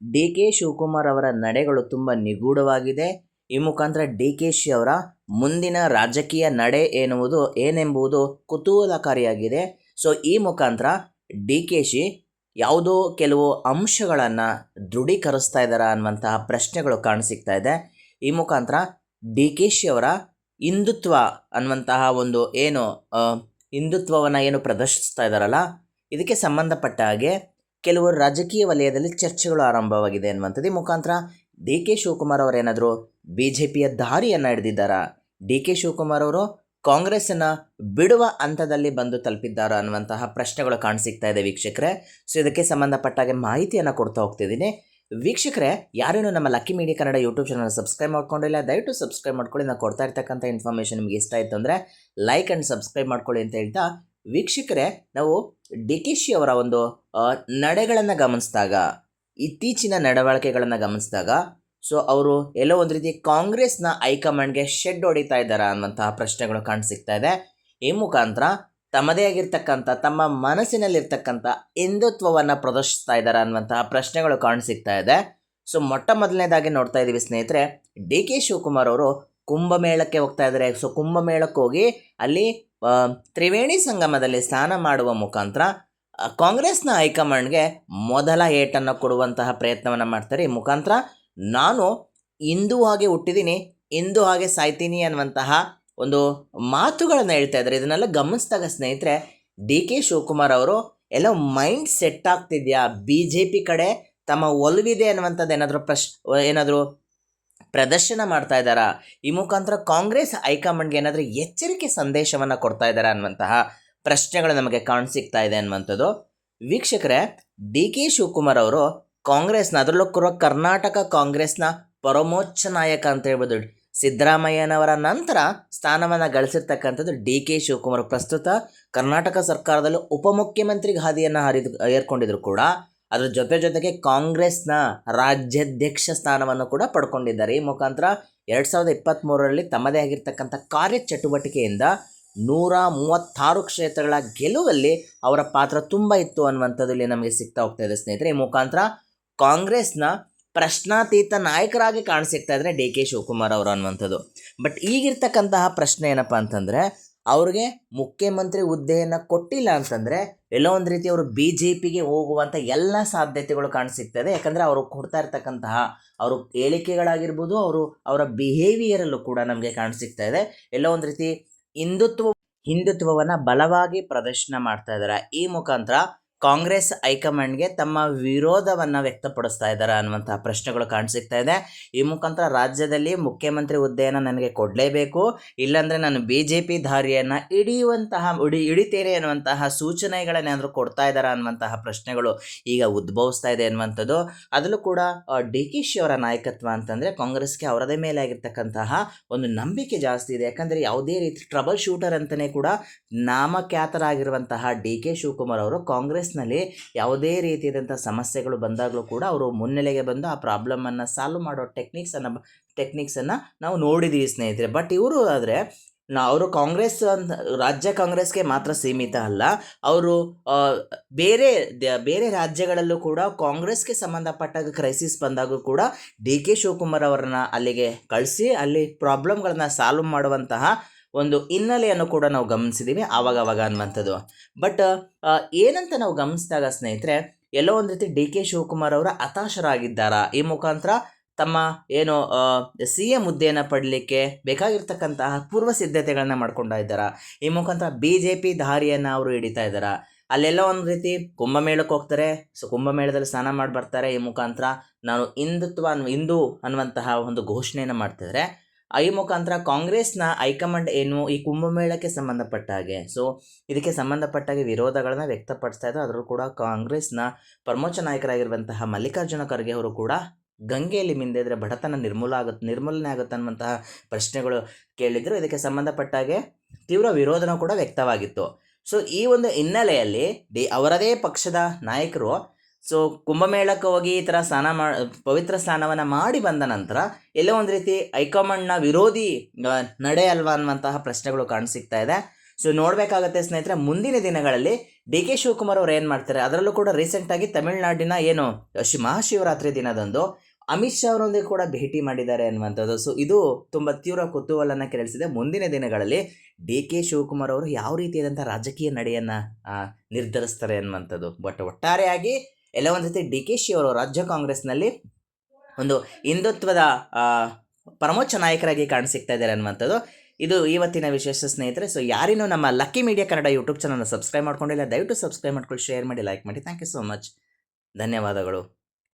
D K Shivakumar ಅವರ ನಡೆಗಳು ತುಂಬ ನಿಗೂಢವಾಗಿದೆ. ಈ ಮುಖಾಂತರ ಡಿ ಕೆ ಶಿ ಅವರ ಮುಂದಿನ ರಾಜಕೀಯ ನಡೆ ಎನ್ನುವುದು ಏನೆಂಬುದು ಕುತೂಹಲಕಾರಿಯಾಗಿದೆ. ಸೊ, ಈ ಮುಖಾಂತರ ಡಿ ಕೆ ಶಿ ಯಾವುದೋ ಕೆಲವು ಅಂಶಗಳನ್ನು ದೃಢೀಕರಿಸ್ತಾ ಇದ್ದಾರಾ ಅನ್ನುವಂತಹ ಪ್ರಶ್ನೆಗಳು ಕಾಣಸಿಗ್ತಾ ಇದೆ. ಈ ಮುಖಾಂತರ ಡಿ ಕೆ ಶಿ ಅವರ ಹಿಂದುತ್ವ ಅನ್ನುವಂತಹ ಒಂದು ಏನು ಹಿಂದುತ್ವವನ್ನು ಏನು ಪ್ರದರ್ಶಿಸ್ತಾ ಇದ್ದಾರಲ್ಲ, ಇದಕ್ಕೆ ಸಂಬಂಧಪಟ್ಟ ಹಾಗೆ ಕೆಲವು ರಾಜಕೀಯ ವಲಯದಲ್ಲಿ ಚರ್ಚೆಗಳು ಆರಂಭವಾಗಿದೆ ಅನ್ನುವಂಥದ್ದು ಮುಖಾಂತರ ಡಿ ಕೆ ಶಿವಕುಮಾರ್ ಅವರೇನಾದರೂ ಬಿ ಜೆ ಪಿಯ ದಾರಿಯನ್ನು ಹಿಡಿದಿದ್ದಾರಾ? ಡಿ ಕೆ ಶಿವಕುಮಾರ್ ಅವರು ಕಾಂಗ್ರೆಸ್ಸನ್ನು ಬಿಡುವ ಹಂತದಲ್ಲಿ ಬಂದು ತಲುಪಿದ್ದಾರಾ ಅನ್ನುವಂತಹ ಪ್ರಶ್ನೆಗಳು ಕಾಣಸಿಗ್ತಾ ಇದೆ ವೀಕ್ಷಕರೇ. ಸೊ ಇದಕ್ಕೆ ಸಂಬಂಧಪಟ್ಟಾಗೆ ಮಾಹಿತಿಯನ್ನು ಕೊಡ್ತಾ ಹೋಗ್ತಿದ್ದೀನಿ. ವೀಕ್ಷಕರೇ, ಯಾರೇನು ನಮ್ಮ lucky media Kannada YouTube channel subscribe ಮಾಡ್ಕೊಂಡಿಲ್ಲ, ದಯವಿಟ್ಟು ಸಬ್ಸ್ಕ್ರೈಬ್ ಮಾಡ್ಕೊಳ್ಳಿ. ನಾನು ಕೊಡ್ತಾ ಇರ್ತಕ್ಕಂಥ ಇನ್ಫಾರ್ಮೇಷನ್ ನಿಮಗೆ ಇಷ್ಟ ಆಯಿತು ಅಂದರೆ ಲೈಕ್ ಆ್ಯಂಡ್ ಸಬ್ಸ್ಕ್ರೈಬ್ ಮಾಡ್ಕೊಳ್ಳಿ ಅಂತ ಹೇಳ್ತಾ ವೀಕ್ಷಕರೇ, ನಾವು ಡಿ ಕೆ ಶಿ ಅವರ ಒಂದು ನಡೆಗಳನ್ನು ಗಮನಿಸಿದಾಗ, ಇತ್ತೀಚಿನ ನಡವಳಿಕೆಗಳನ್ನು ಗಮನಿಸಿದಾಗ, ಸೊ, ಅವರು ಎಲ್ಲೋ ಒಂದು ರೀತಿ ಕಾಂಗ್ರೆಸ್ನ ಹೈಕಮಾಂಡ್ಗೆ ಶೆಡ್ ಹೊಡಿತಾ ಇದ್ದಾರಾ ಅನ್ನುವಂತಹ ಪ್ರಶ್ನೆಗಳು ಕಾಣಿಸ್ತಾ ಇದೆ. ಈ ಮುಖಾಂತರ ತಮ್ಮದೇ ಆಗಿರ್ತಕ್ಕಂಥ, ತಮ್ಮ ಮನಸ್ಸಿನಲ್ಲಿರ್ತಕ್ಕಂಥ ಹಿಂದುತ್ವವನ್ನು ಪ್ರದರ್ಶಿಸ್ತಾ ಇದ್ದಾರೆ ಅನ್ನುವಂತಹ ಪ್ರಶ್ನೆಗಳು ಕಾಣಿಸ್ತಾ ಇದೆ. ಸೊ, ಮೊಟ್ಟ ಮೊದಲನೇದಾಗಿ ನೋಡ್ತಾ ಇದ್ದೀವಿ ಸ್ನೇಹಿತರೆ, ಡಿ ಕೆ ಶಿವಕುಮಾರ್ ಅವರು ಕುಂಭಮೇಳಕ್ಕೆ ಹೋಗ್ತಾ ಇದ್ದಾರೆ. ಸೊ, ಕುಂಭಮೇಳಕ್ಕೆ ಹೋಗಿ ಅಲ್ಲಿ ತ್ರಿವೇಣಿ ಸಂಗಮದಲ್ಲಿ ಸ್ನಾನ ಮಾಡುವ ಮುಖಾಂತರ ಕಾಂಗ್ರೆಸ್ನ ಹೈಕಮಾಂಡ್ಗೆ ಮೊದಲ ಏಟನ್ನು ಕೊಡುವಂತಹ ಪ್ರಯತ್ನವನ್ನು ಮಾಡ್ತಾರೆ. ಈ ಮುಖಾಂತರ ನಾನು ಹಿಂದೂ ಹಾಗೆ ಹುಟ್ಟಿದ್ದೀನಿ ಹಿಂದೂ ಹಾಗೆ ಸಾಯ್ತೀನಿ ಅನ್ನುವಂತಹ ಒಂದು ಮಾತುಗಳನ್ನು ಹೇಳ್ತಾ ಇದ್ದಾರೆ. ಇದನ್ನೆಲ್ಲ ಗಮನಿಸಿದಾಗ ಸ್ನೇಹಿತರೆ, ಡಿ ಕೆ ಶಿವಕುಮಾರ್ ಅವರು, ಎಲ್ಲ ಮೈಂಡ್ ಸೆಟ್ ಆಗ್ತಿದೆಯಾ? ಬಿ ಜೆ ಪಿ ಕಡೆ ತಮ್ಮ ಒಲವಿದೆ ಅನ್ನುವಂಥದ್ದು ಏನಾದರೂ ಪ್ರಶ್, ಏನಾದರೂ ಪ್ರದರ್ಶನ ಮಾಡ್ತಾ ಇದ್ದಾರಾ? ಈ ಮುಖಾಂತರ ಕಾಂಗ್ರೆಸ್ ಹೈಕಮಾಂಡ್ಗೆ ಏನಾದರೂ ಎಚ್ಚರಿಕೆ ಸಂದೇಶವನ್ನು ಕೊಡ್ತಾ ಇದ್ದಾರಾ ಅನ್ನುವಂತಹ ಪ್ರಶ್ನೆಗಳು ನಮಗೆ ಕಾಣಸಿಗ್ತಾ ಇದೆ ಅನ್ನುವಂಥದ್ದು. ವೀಕ್ಷಕರೇ ಡಿ ಕೆ ಶಿವಕುಮಾರ್ ಅವರು ಕಾಂಗ್ರೆಸ್ನ ಅದರಲ್ಲೂ ಕೂಡ ಕರ್ನಾಟಕ ಕಾಂಗ್ರೆಸ್ನ ಪರಮೋಚ್ಚ ನಾಯಕ ಅಂತ ಹೇಳ್ಬೋದು. ಸಿದ್ದರಾಮಯ್ಯನವರ ನಂತರ ಸ್ಥಾನವನ್ನು ಗಳಿಸಿರ್ತಕ್ಕಂಥದ್ದು ಡಿ ಕೆ ಶಿವಕುಮಾರ್. ಪ್ರಸ್ತುತ ಕರ್ನಾಟಕ ಸರ್ಕಾರದಲ್ಲಿ ಉಪಮುಖ್ಯಮಂತ್ರಿ ಹಾದಿಯನ್ನು ಹರಿದು, ಏರ್ಕೊಂಡಿದ್ರು ಕೂಡ. ಅದರ ಜೊತೆ ಜೊತೆಗೆ ಕಾಂಗ್ರೆಸ್ನ ರಾಜ್ಯಾಧ್ಯಕ್ಷ ಸ್ಥಾನವನ್ನು ಕೂಡ ಪಡ್ಕೊಂಡಿದ್ದಾರೆ. ಈ ಮುಖಾಂತರ ಎರಡು ಸಾವಿರದ ಇಪ್ಪತ್ತ್ಮೂರರಲ್ಲಿ ತಮ್ಮದೇ ಆಗಿರ್ತಕ್ಕಂಥ ಕಾರ್ಯಚಟುವಟಿಕೆಯಿಂದ ನೂರ ಮೂವತ್ತಾರು ಕ್ಷೇತ್ರಗಳ ಗೆಲುವಲ್ಲಿ ಅವರ ಪಾತ್ರ ತುಂಬ ಇತ್ತು ಅನ್ನುವಂಥದ್ದಲ್ಲಿ ನಮಗೆ ಸಿಗ್ತಾ ಹೋಗ್ತಾ ಇದೆ ಸ್ನೇಹಿತರೆ. ಈ ಮುಖಾಂತರ ಕಾಂಗ್ರೆಸ್ನ ಪ್ರಶ್ನಾತೀತ ನಾಯಕರಾಗಿ ಕಾಣಿಸಿಕ್ತಾ ಇದ್ದರೆ ಡಿ ಕೆ ಶಿವಕುಮಾರ್ ಅವರು ಅನ್ನುವಂಥದ್ದು. ಬಟ್ ಈಗಿರ್ತಕ್ಕಂತಹ ಪ್ರಶ್ನೆ ಏನಪ್ಪ ಅಂತಂದರೆ ಅವ್ರಿಗೆ ಮುಖ್ಯಮಂತ್ರಿ ಹುದ್ದೆಯನ್ನು ಕೊಟ್ಟಿಲ್ಲ ಅಂತಂದರೆ ಎಲ್ಲೋ ಒಂದು ರೀತಿ ಅವರು ಬಿ ಜೆ ಪಿಗೆ ಹೋಗುವಂಥ ಎಲ್ಲ ಸಾಧ್ಯತೆಗಳು ಇದೆ ಯಾಕಂದರೆ ಅವರು ಕೊಡ್ತಾ ಇರ್ತಕ್ಕಂತಹ ಅವರು ಹೇಳಿಕೆಗಳಾಗಿರ್ಬೋದು, ಅವರು ಅವರ ಬಿಹೇವಿಯರಲ್ಲೂ ಕೂಡ ನಮಗೆ ಕಾಣಿಸ್ತಾ ಇದೆ. ಎಲ್ಲೋ ಒಂದು ರೀತಿ ಹಿಂದುತ್ವ ಹಿಂದುತ್ವವನ್ನು ಬಲವಾಗಿ ಪ್ರದರ್ಶನ ಮಾಡ್ತಾ ಇದ್ದಾರೆ ಈ ಮುಖಾಂತರ ಕಾಂಗ್ರೆಸ್ ಹೈಕಮಾಂಡ್ಗೆ ತಮ್ಮ ವಿರೋಧವನ್ನು ವ್ಯಕ್ತಪಡಿಸ್ತಾ ಇದ್ದಾರೆ ಅನ್ನುವಂತಹ ಪ್ರಶ್ನೆಗಳು ಕಾಣಿಸಿಗ್ತಾ ಇದೆ. ಈ ಮುಖಾಂತರ ರಾಜ್ಯದಲ್ಲಿ ಮುಖ್ಯಮಂತ್ರಿ ಹುದ್ದೆಯನ್ನು ನನಗೆ ಕೊಡಲೇಬೇಕು. ಇಲ್ಲಾಂದರೆ ನಾನು ಬಿ ಜೆ ಪಿ ದಾರಿಯನ್ನು ಹಿಡಿಯುವಂತಹ, ಹಿಡಿ, ಹಿಡಿತೇನೆ ಅನ್ನುವಂತಹ ಸೂಚನೆಗಳನ್ನೇನಾದರೂ ಕೊಡ್ತಾ ಇದ್ದಾರೆ ಅನ್ನುವಂತಹ ಪ್ರಶ್ನೆಗಳು ಈಗ ಉದ್ಭವಿಸ್ತಾ ಇದೆ ಅನ್ನುವಂಥದ್ದು. ಅದರಲ್ಲೂ ಕೂಡ ಡಿ ಕೆ ಶಿ ಅವರ ನಾಯಕತ್ವ ಅಂತಂದರೆ ಕಾಂಗ್ರೆಸ್ಗೆ ಅವರದೇ ಮೇಲೆ ಆಗಿರ್ತಕ್ಕಂತಹ ಒಂದು ನಂಬಿಕೆ ಜಾಸ್ತಿ ಇದೆ. ಯಾಕಂದರೆ ಯಾವುದೇ ರೀತಿ ಟ್ರಬಲ್ ಶೂಟರ್ ಅಂತಲೇ ಕೂಡ ನಾಮಖ್ಯಾತರಾಗಿರುವಂತಹ ಡಿ ಕೆ ಶಿವಕುಮಾರ್ ಅವರು ಕಾಂಗ್ರೆಸ್ನಲ್ಲಿ ಯಾವುದೇ ರೀತಿಯಾದಂಥ ಸಮಸ್ಯೆಗಳು ಬಂದಾಗಲೂ ಕೂಡ ಅವರು ಮುನ್ನೆಲೆಗೆ ಬಂದು ಆ ಪ್ರಾಬ್ಲಮನ್ನು ಸಾಲ್ವ್ ಮಾಡೋ ಟೆಕ್ನಿಕ್ಸನ್ನು ಟೆಕ್ನಿಕ್ಸನ್ನು ನಾವು ನೋಡಿದ್ದೀವಿ ಸ್ನೇಹಿತರೆ. ಬಟ್ ಇವರು ಆದರೆ ನಾ, ಅವರು ಕಾಂಗ್ರೆಸ್ ಅಂತ, ರಾಜ್ಯ ಕಾಂಗ್ರೆಸ್ಗೆ ಮಾತ್ರ ಸೀಮಿತ ಅಲ್ಲ. ಅವರು ಬೇರೆ ಬೇರೆ ರಾಜ್ಯಗಳಲ್ಲೂ ಕೂಡ ಕಾಂಗ್ರೆಸ್ಗೆ ಸಂಬಂಧಪಟ್ಟಾಗ ಕ್ರೈಸಿಸ್ ಬಂದಾಗ ಕೂಡ ಡಿ ಕೆ ಶಿವಕುಮಾರ್ ಅವರನ್ನ ಅಲ್ಲಿಗೆ ಕಳಿಸಿ, ಅಲ್ಲಿ ಪ್ರಾಬ್ಲಮ್ಗಳನ್ನ ಸಾಲ್ವ್ ಮಾಡುವಂತಹ ಒಂದು ಹಿನ್ನೆಲೆಯನ್ನು ಕೂಡ ನಾವು ಗಮನಿಸಿದ್ದೀವಿ ಆವಾಗ ಅವಾಗ ಅನ್ನುವಂಥದ್ದು ಬಟ್ ಏನಂತ ನಾವು ಗಮನಿಸಿದಾಗ ಸ್ನೇಹಿತರೆ, ಎಲ್ಲೋ ಒಂದು ರೀತಿ ಡಿ ಕೆ ಶಿವಕುಮಾರ್ ಅವರ ಹತಾಶರಾಗಿದ್ದಾರಾ? ಈ ಮುಖಾಂತರ ತಮ್ಮ ಏನು ಸಿ ಎಂ ಹುದ್ದೆಯನ್ನು ಪಡಲಿಕ್ಕೆ ಬೇಕಾಗಿರ್ತಕ್ಕಂತಹ ಪೂರ್ವ ಸಿದ್ಧತೆಗಳನ್ನ ಮಾಡ್ಕೊಂಡ ಇದ್ದಾರಾ? ಈ ಮುಖಾಂತರ ಬಿ ಜೆ ಪಿ ದಾರಿಯನ್ನು ಅವರು ಹಿಡಿತಾ ಇದ್ದಾರಾ? ಅಲ್ಲೆಲ್ಲ ಒಂದು ರೀತಿ ಕುಂಭಮೇಳಕ್ಕೆ ಹೋಗ್ತಾರೆ, ಸೊ ಕುಂಭಮೇಳದಲ್ಲಿ ಸ್ನಾನ ಮಾಡಿ ಬರ್ತಾರೆ. ಈ ಮುಖಾಂತರ ನಾನು ಹಿಂದುತ್ವ ಹಿಂದೂ ಅನ್ನುವಂತಹ ಒಂದು ಘೋಷಣೆಯನ್ನು ಮಾಡ್ತಿದ್ದಾರೆ ಆ ಈ ಮುಖಾಂತರ ಕಾಂಗ್ರೆಸ್ನ ಹೈಕಮಾಂಡ್ ಏನು ಈ ಕುಂಭಮೇಳಕ್ಕೆ ಸಂಬಂಧಪಟ್ಟ ಹಾಗೆ. ಸೊ ಇದಕ್ಕೆ ಸಂಬಂಧಪಟ್ಟ ಹಾಗೆ ವಿರೋಧಗಳನ್ನು ವ್ಯಕ್ತಪಡಿಸ್ತಾ ಇದ್ದಾರೆ. ಅದರಲ್ಲೂ ಕೂಡ ಕಾಂಗ್ರೆಸ್ನ ಪ್ರಮೋಚ ನಾಯಕರಾಗಿರುವಂತಹ ಮಲ್ಲಿಕಾರ್ಜುನ ಖರ್ಗೆ ಅವರು ಕೂಡ ಗಂಗೆಯಲ್ಲಿ ಮಿಂದಿದ್ರೆ ಬಡತನ ನಿರ್ಮೂಲ ಆಗುತ್ತೆ ನಿರ್ಮೂಲನೆ ಆಗುತ್ತೆ ಅನ್ನುವಂತಹ ಪ್ರಶ್ನೆಗಳು ಕೇಳಿದ್ರು. ಇದಕ್ಕೆ ಸಂಬಂಧಪಟ್ಟ ಹಾಗೆ ತೀವ್ರ ವಿರೋಧನೂ ಕೂಡ ವ್ಯಕ್ತವಾಗಿತ್ತು. ಸೊ ಈ ಒಂದು ಹಿನ್ನೆಲೆಯಲ್ಲಿ ಡಿ, ಅವರದೇ ಪಕ್ಷದ ನಾಯಕರು ಸೊ ಕುಂಭಮೇಳಕ್ಕೆ ಹೋಗಿ ಈ ಥರ ಸ್ನಾನ ಮಾ, ಪವಿತ್ರ ಸ್ನಾನವನ್ನು ಮಾಡಿ ಬಂದ ನಂತರ ಎಲ್ಲೋ ಒಂದು ರೀತಿ ಹೈಕಮಾಂಡ್ನ ವಿರೋಧಿ ನಡೆ ಅಲ್ವಾ ಅನ್ನುವಂತಹ ಪ್ರಶ್ನೆಗಳು ಕಾಣಿಸ್ತಾ ಇದೆ. ಸೊ ನೋಡಬೇಕಾಗತ್ತೆ ಸ್ನೇಹಿತರೆ, ಮುಂದಿನ ದಿನಗಳಲ್ಲಿ ಡಿ ಕೆ ಶಿವಕುಮಾರ್ ಅವ್ರು ಏನು ಮಾಡ್ತಾರೆ? ಅದರಲ್ಲೂ ಕೂಡ ರೀಸೆಂಟಾಗಿ ತಮಿಳುನಾಡಿನ ಏನು, ಶಿ, ಮಹಾಶಿವರಾತ್ರಿ ದಿನದಂದು ಅಮಿತ್ ಶಾ ಅವರೊಂದಿಗೆ ಕೂಡ ಭೇಟಿ ಮಾಡಿದ್ದಾರೆ ಅನ್ನುವಂಥದ್ದು. ಸೊ ಇದು ತುಂಬ ತೀವ್ರ ಕುತೂಹಲನ ಕೆರಳಿಸಿದೆ. ಮುಂದಿನ ದಿನಗಳಲ್ಲಿ ಡಿ ಕೆ ಶಿವಕುಮಾರ್ ಅವರು ಯಾವ ರೀತಿಯಾದಂಥ ರಾಜಕೀಯ ನಡೆಯನ್ನು ನಿರ್ಧರಿಸ್ತಾರೆ ಅನ್ನುವಂಥದ್ದು. ಬಟ್ ಒಟ್ಟಾರೆಯಾಗಿ ಎಲ್ಲ ಒಂದು ರೀತಿ ಡಿ ಕೆ ಶಿ ಅವರು ರಾಜ್ಯ ಕಾಂಗ್ರೆಸ್ನಲ್ಲಿ ಒಂದು ಹಿಂದುತ್ವದ ಪ್ರಮೋಚ ನಾಯಕರಾಗಿ ಕಾಣಸಿಗ್ತಾ ಇದ್ದಾರೆ ಅನ್ನುವಂಥದ್ದು. ಇದು ಇವತ್ತಿನ ವಿಶೇಷ ಸ್ನೇಹಿತರೆ ಸೊ ಯಾರಿನೂ ನಮ್ಮ ಲಕ್ಕಿ ಮೀಡಿಯಾ ಕನ್ನಡ ಯೂಟ್ಯೂಬ್ ಚಾನಲ್ನ ಸಬ್ಸ್ಕ್ರೈಬ್ ಮಾಡ್ಕೊಂಡಿಲ್ಲ, ದಯವಿಟ್ಟು ಸಬ್ಸ್ಕ್ರೈಬ್ ಮಾಡ್ಕೊಳ್ಳಿ, ಶೇರ್ ಮಾಡಿ, ಲೈಕ್ ಮಾಡಿ. Thank you so much. ಧನ್ಯವಾದಗಳು.